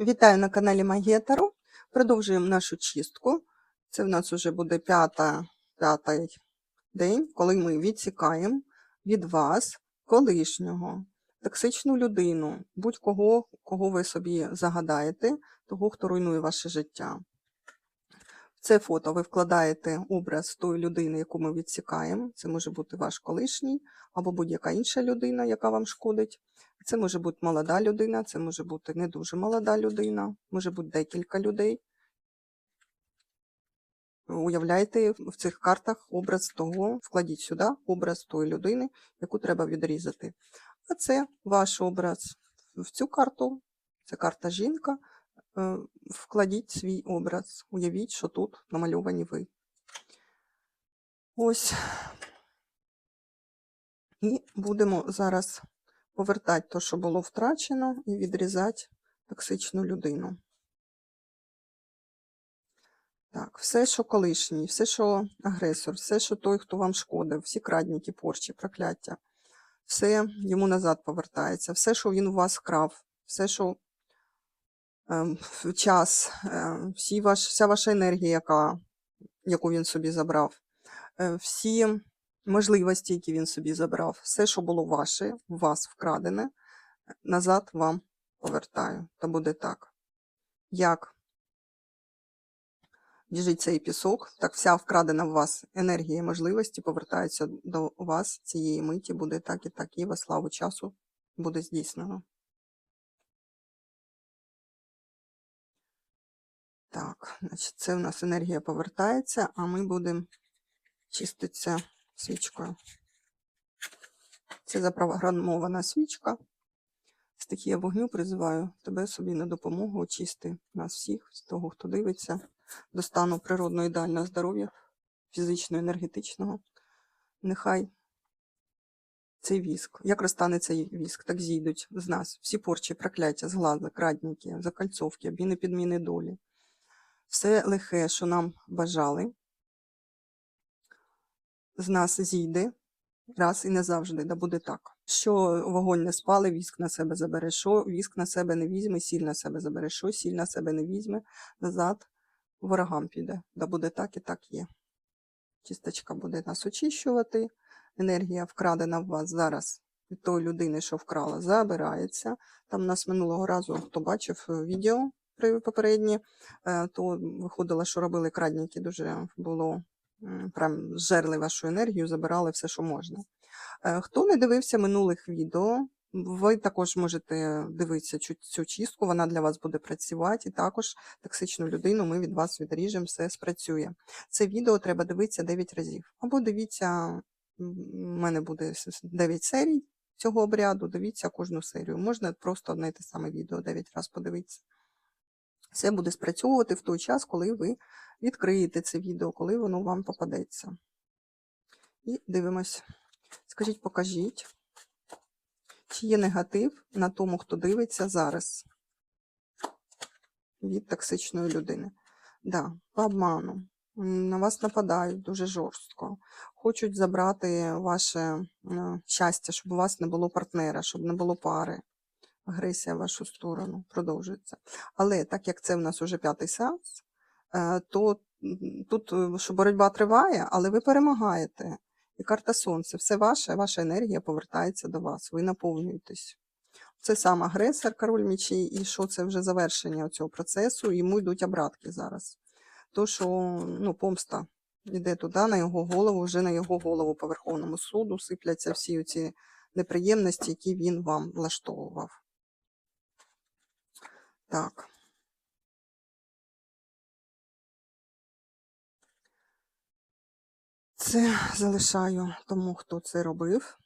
Вітаю на каналі Магія. Продовжуємо нашу чистку. Це в нас вже буде п'ята, п'ятий день, коли ми відсікаємо від вас колишнього токсичну людину, будь-кого, кого ви собі загадаєте, того, хто руйнує ваше життя. Це фото ви вкладаєте образ тої людини, яку ми відсікаємо. Це може бути ваш колишній або будь-яка інша людина, яка вам шкодить. Це може бути молода людина, це може бути не дуже молода людина, може бути декілька людей. Уявляйте в цих картах образ того, вкладіть сюди образ тої людини, яку треба відрізати. А це ваш образ в цю карту, це карта жінка. Е, Вкладіть свій образ. Уявіть, що тут намальовані ви. Ось. І будемо зараз повертати те, що було втрачено, і відрізати токсичну людину. Так, все, що колишній, все, що агресор, все, що той, хто вам шкодив, всі крадніки, порчі, прокляття, все йому назад повертається, все, що він у вас вкрав, все, що час, е, всі ваш, вся ваша енергія, яка, яку він собі забрав, е, всі можливості, які він собі забрав, все, що було ваше, у вас вкрадене, назад вам повертаю. Та буде так. Як біжить цей пісок, так вся вкрадена в вас енергія можливості повертаються до вас цієї миті, буде так і так, і во славу часу буде здійснено. Так, значить, це в нас енергія повертається, а ми будемо чиститися свічкою. Це запрограмована свічка. Стихія вогню призиваю тебе собі на допомогу очисти нас всіх, з того, хто дивиться, до стану природного ідеального здоров'я, фізичного, енергетичного. Нехай цей віск, як розтане цей віск, так зійдуть з нас всі порчі, прокляття, зглази, крадніки, закальцовки, обміни підміни долі. Все лихе, що нам бажали, з нас зійде раз і не завжди, да буде так. Що вогонь не спали, віск на себе забере, що віск на себе не візьме, сіль на себе забере, що сіль на себе не візьме, назад ворогам піде. Да буде так і так є. Чисточка буде нас очищувати, енергія вкрадена в вас зараз від тої людини, що вкрала, забирається. Там у нас минулого разу, хто бачив е, відео при попереднє, е, то виходило, що робили крадніки, дуже було прям зжерли вашу енергію, забирали все, що можна. Е, Хто не дивився минулих відео, ви також можете дивитися цю, цю чистку, вона для вас буде працювати, і також токсичну людину ми від вас відріжемо, все спрацює. Це відео треба дивитися 9 разів. Або дивіться, у мене буде 9 серій цього обряду, дивіться кожну серію. Можна просто одне і те саме відео 9 разів подивитися. Все буде спрацьовувати в той час, коли ви відкриєте це відео, коли воно вам попадеться. І дивимось. Скажіть, покажіть, чи є негатив на тому, хто дивиться зараз від токсичної людини? Да, по обману. На вас нападають дуже жорстко. Хочуть забрати ваше щастя, щоб у вас не було партнера, щоб не було пари. Агресія в вашу сторону продовжується. Але так як це в нас уже п'ятий сеанс, е, то тут е, що боротьба триває, але ви перемагаєте. І карта сонця, все ваше, ваша енергія повертається до вас, ви наповнюєтесь. Це сам агресор, король мечей, і що це вже завершення цього процесу, йому йдуть обратки зараз. То, що ну, помста йде туди, на його голову, вже на його голову по Верховному суду сипляться всі ці неприємності, які він вам влаштовував. Так. Це залишаю тому, хто це робив.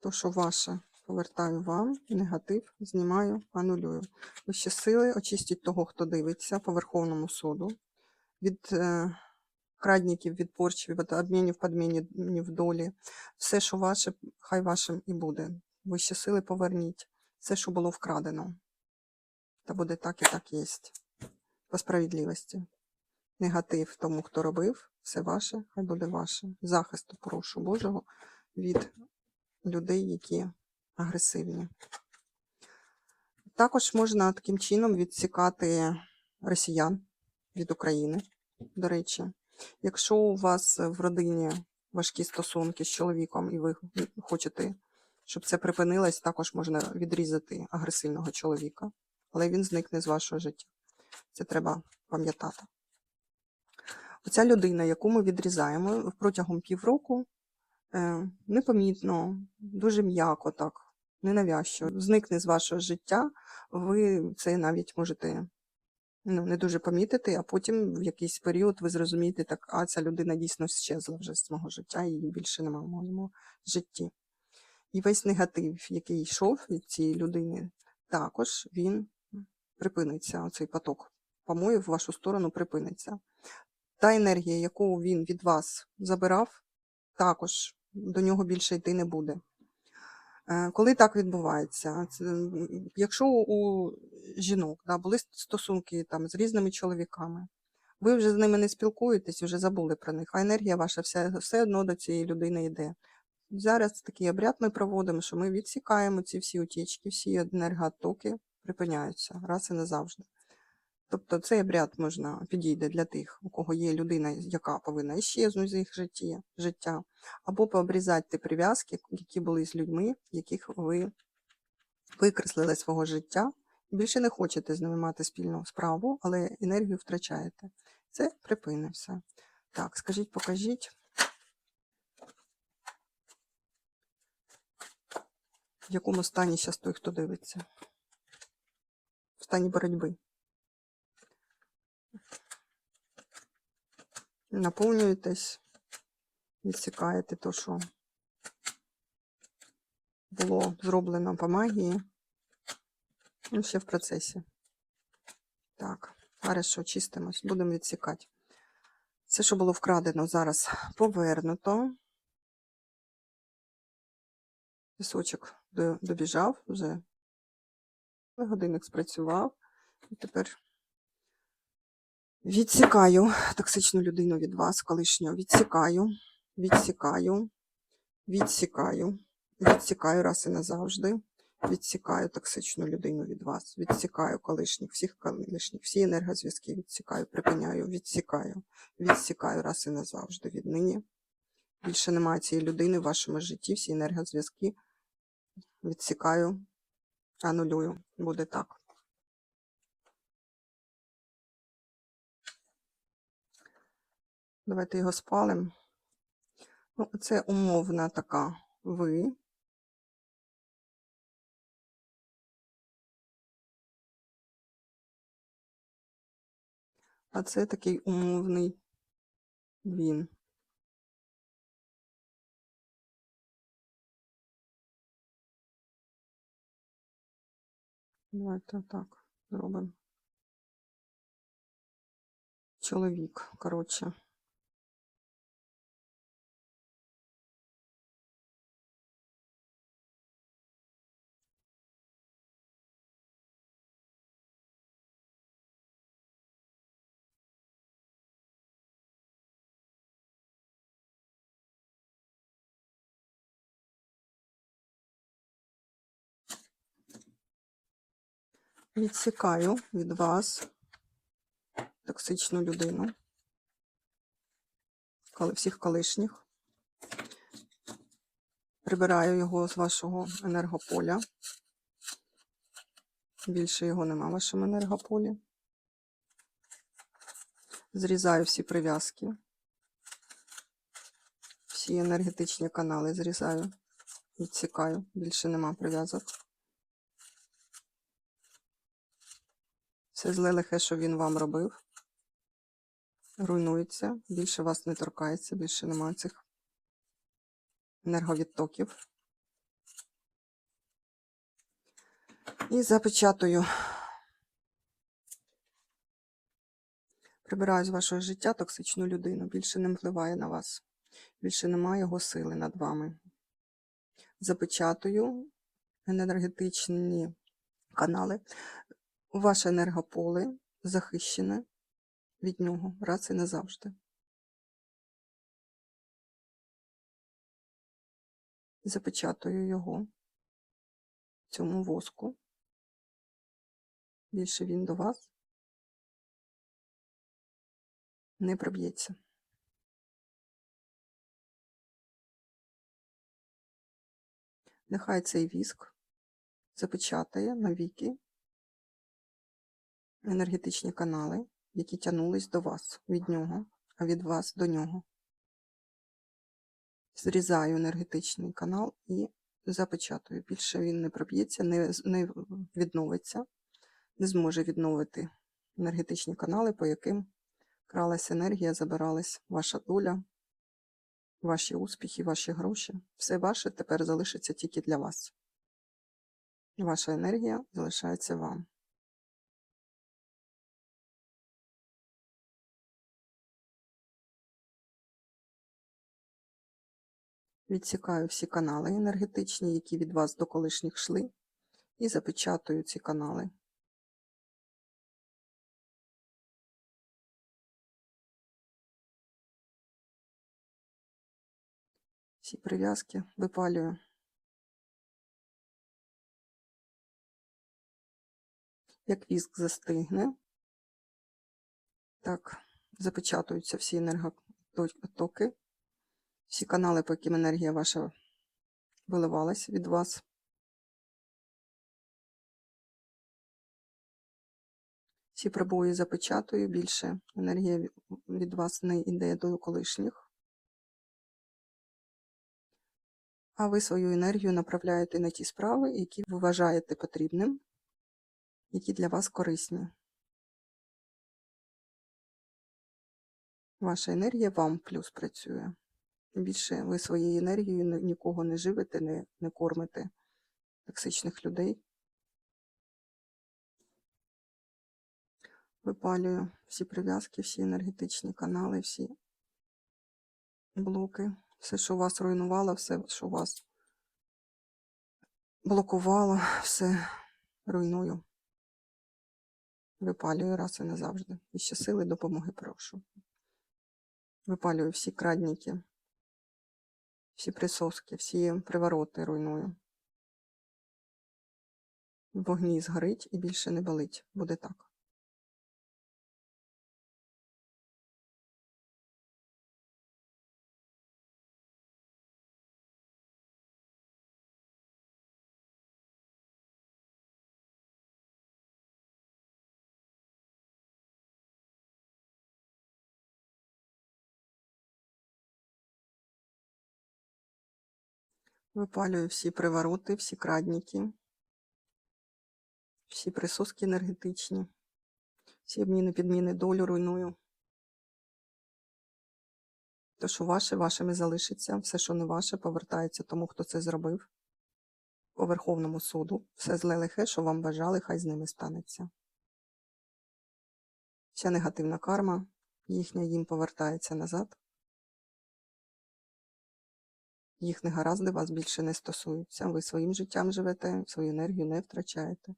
То, що ваше, повертаю вам, негатив знімаю, анулюю. Вищі сили, очистіть того, хто дивиться по Верховному суду. Від е, крадників, від порчів, від обмінів, подмінів долі. Все, що ваше, хай вашим і буде. Вищі сили поверніть. Все, що було вкрадено. Та буде так і так єсть. По справедливості негатив тому, хто робив, все ваше, хай буде ваше. Захисту прошу Божого від людей, які агресивні. Також можна таким чином відсікати росіян від України, до речі. Якщо у вас в родині важкі стосунки з чоловіком, і ви хочете, щоб це припинилось, також можна відрізати агресивного чоловіка, але він зникне з вашого життя. Це треба пам'ятати. Оця людина, яку ми відрізаємо протягом півроку, е, непомітно, дуже м'яко так, ненавязчиво, зникне з вашого життя, ви це навіть можете ну, не дуже помітити, а потім в якийсь період ви зрозумієте, так, а ця людина дійсно щезла вже з мого життя, її більше немає в моєму житті. І весь негатив, який йшов від цієї людини, також він припиниться, оцей поток помоїв в вашу сторону припиниться. Та енергія, яку він від вас забирав, також до нього більше йти не буде. Е, Коли так відбувається, якщо у жінок да, були стосунки там, з різними чоловіками, ви вже з ними не спілкуєтесь, вже забули про них, а енергія ваша все, все одно до цієї людини йде. Зараз такий обряд ми проводимо, що ми відсікаємо ці всі утічки, всі енергоотоки припиняються раз і назавжди. Тобто цей обряд можна підійде для тих, у кого є людина, яка повинна іщезнути з їх життя, або пообрізати ті прив'язки, які були з людьми, яких ви викреслили свого життя, більше не хочете з ними мати спільну справу, але енергію втрачаєте. Це припине все. Так, скажіть, покажіть. В якому стані зараз той, хто дивиться? В стані боротьби. Наповнюєтесь, відсікаєте то, що було зроблено по магії. Ну, ще в процесі. Так, хорошо, чистимось, будемо відсікати. Все, що було вкрадено, зараз повернуто. Пісочок добіжав вже. Годинник спрацював. І тепер відсікаю токсичну людину від вас, колишнього. Відсікаю, відсікаю, відсікаю, відсікаю раз і назавжди. Відсікаю токсичну людину від вас. Відсікаю колишніх, всіх колишніх, всі енергозв'язки відсікаю, припиняю, відсікаю, відсікаю раз і назавжди віднині. Більше немає цієї людини в вашому житті, всі енергозв'язки відсікаю, анулюю. Буде так. Давайте його спалимо. Ну, це умовна така ви. А це такий умовний він. Давайте так зробимо. Чоловік, коротше. Відсікаю від вас токсичну людину, всіх колишніх. Прибираю його з вашого енергополя. Більше його нема в вашому енергополі. Зрізаю всі прив'язки. Всі енергетичні канали зрізаю, відсікаю. Більше нема прив'язок. Все зле лихе, що він вам робив. Руйнується, більше вас не торкається, більше немає цих енерговідтоків. І запечатую. Прибираю з вашого життя токсичну людину. Більше не впливає на вас. Більше немає його сили над вами. Запечатую енергетичні канали. Ваше енергополе захищене від нього раз і назавжди. Запечатую його в цьому воску. Більше він до вас не проб'ється. Нехай цей віск запечатає навіки енергетичні канали, які тягнулись до вас від нього, а від вас до нього. Зрізаю енергетичний канал і запечатую. Більше він не проб'ється, не, не відновиться, не зможе відновити енергетичні канали, по яким кралась енергія, забиралась ваша доля, ваші успіхи, ваші гроші. Все ваше тепер залишиться тільки для вас. Ваша енергія залишається вам. Відсікаю всі канали енергетичні, які від вас до колишніх йшли, і запечатую ці канали. Всі прив'язки випалюю. Як віск застигне, так запечатуються всі енерготоки, всі канали, по яким енергія ваша виливалась від вас. Всі прибої запечатую, більше енергія від вас не йде до колишніх. А ви свою енергію направляєте на ті справи, які ви вважаєте потрібним, які для вас корисні. Ваша енергія вам плюс працює. Більше ви своєю енергією нікого не живете, не, не кормите токсичних людей. Випалюю всі прив'язки, всі енергетичні канали, всі блоки, все, що вас руйнувало, все, що вас блокувало, все руйную. Випалюю раз і назавжди. І ще сили допомоги прошу. Випалюю всі крадніки, всі присоски, всі привороти руйную. Вогні згорить і більше не болить. Буде так. Випалюю всі привороти, всі крадніки, всі присоски енергетичні, всі обміни, підміни долю руйную. Те, що ваше, вашими залишиться, все, що не ваше, повертається тому, хто це зробив. По Верховному суду. Все зле лихе, що вам бажали, хай з ними станеться. Вся негативна карма їхня їм повертається назад. Їх негаразди вас більше не стосуються. Ви своїм життям живете, свою енергію не втрачаєте.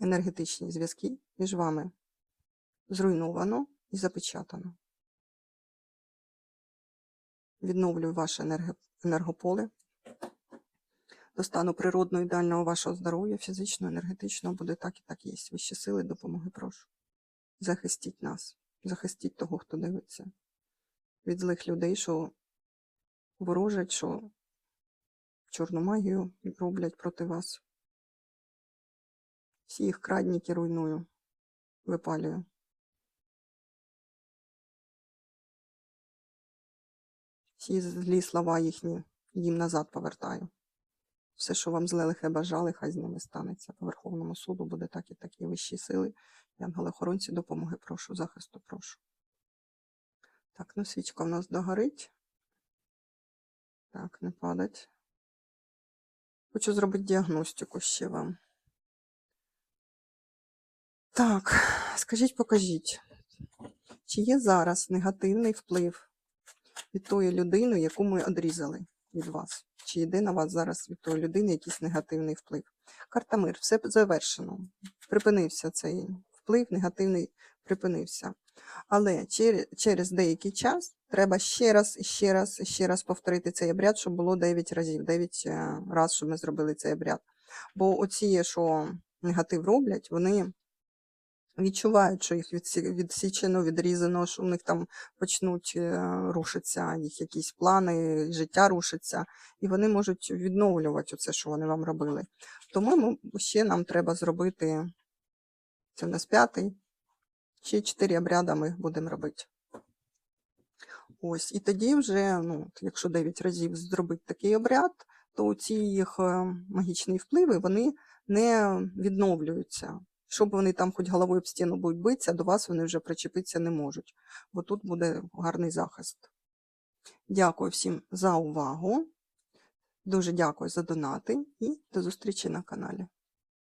Енергетичні зв'язки між вами зруйновано і запечатано. Відновлюю ваше енергополе до стану природного ідеального вашого здоров'я, фізичного, енергетичного, буде так і так є. Вищі сили, допомоги прошу. Захистіть нас, захистіть того, хто дивиться. Від злих людей, що ворожать, що чорну магію роблять проти вас. Всі їх крадніки руйную, випалюю. Всі злі слова їхні їм назад повертаю. Все, що вам зле лихе бажали, хай з ними станеться. По Верховному суду буде так і такі вищі сили. Янголи-охоронці, допомоги прошу, захисту прошу. Так, ну свічка в нас догорить. Так, не падать. Хочу зробити діагностику ще вам. Так, скажіть, покажіть, чи є зараз негативний вплив від тої людини, яку ми одрізали від вас? Чи йде на вас зараз від тої людини якийсь негативний вплив? Карта мир, все завершено. Припинився цей вплив, негативний припинився. Але через, через деякий час треба ще раз, ще раз, ще раз повторити цей обряд, щоб було 9 разів, 9 е, разів, щоб ми зробили цей обряд. Бо оці, що негатив роблять, вони відчувають, що їх відсічено, відрізано, що в них там почнуть е, рушитися їх якісь плани, життя рушиться, і вони можуть відновлювати це, що вони вам робили. Тому ще нам треба зробити це в нас п'ятий, ще чотири обряди ми будемо робити. Ось, і тоді вже, ну, якщо 9 разів зробити такий обряд, то ці їх е, магічні впливи вони не відновлюються. Щоб вони там хоч головою об стіну будуть битися, до вас вони вже причепитися не можуть, бо тут буде гарний захист. Дякую всім за увагу. Дуже дякую за донати і до зустрічі на каналі.